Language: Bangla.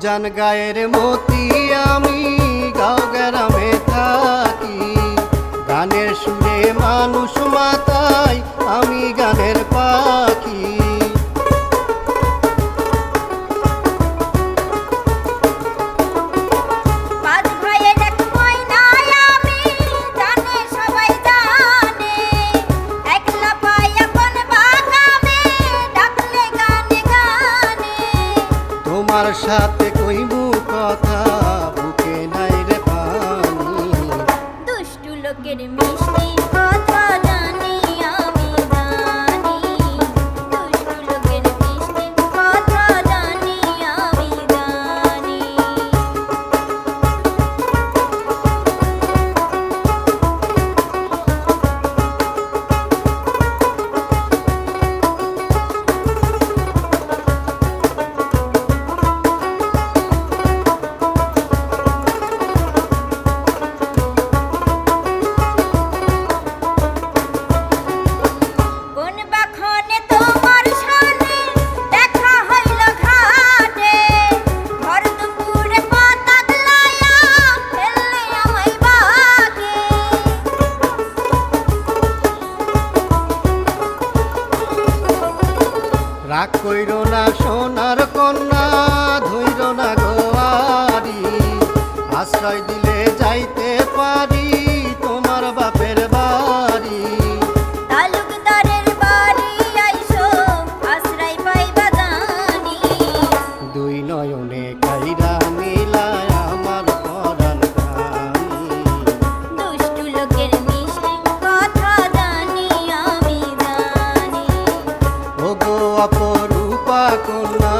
উজান গায়ের মতি আমি গাও গ্রামে থাকি। গানের সুরে মানুষ তোমার সাথে কইবু কথা বুকে নাই রে পানি। দুষ্টু লোকের মিষ্টি রাগ কইর না সোনার কন্যা ধৈর না গোয়ারি আশ্রয় দিলে যাইতে পারি। কন্যা